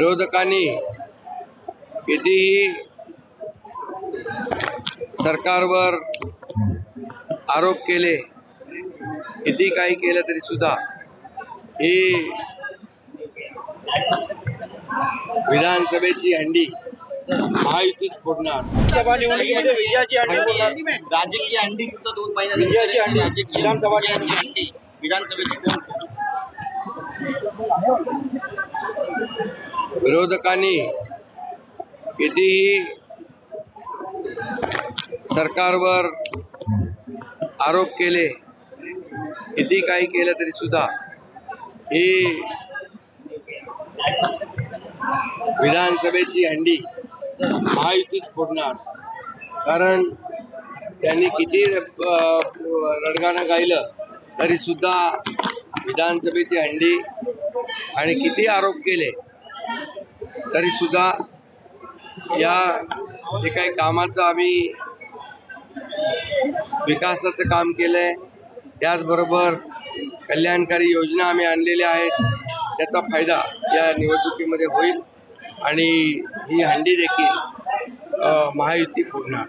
विरोधकांनी कितीही सरकारवर आरोप केले किती काही केलं तरी सुद्धा ही विधानसभेची हंडी महायुतीच फोडणार विधानसभा निवडणुकीमध्ये विजयाची हंडी. राजकीय अंडी सुद्धा दोन महिन्यात विजयाची अंडी. राजकीय विधानसभा विजयाची अंडी विधानसभेची कोण? विरोधकांनी कितीही सरकारवर आरोप केले किती काही केलं तरी सुद्धा ही विधानसभेची हंडी महायुतीच फोडणार. कारण त्यांनी किती रडगाणं गायलं तरी सुद्धा विधानसभेची हंडी आणि किती आरोप केले तरी सुद्धा या जे काही कामाचं आम्ही विकासाचं काम केलंय. त्याचबरोबर कल्याणकारी योजना आम्ही आणलेल्या आहेत. त्याचा फायदा या निवडणुकीमध्ये होईल आणि ही हंडी देखील महायुती फोडणार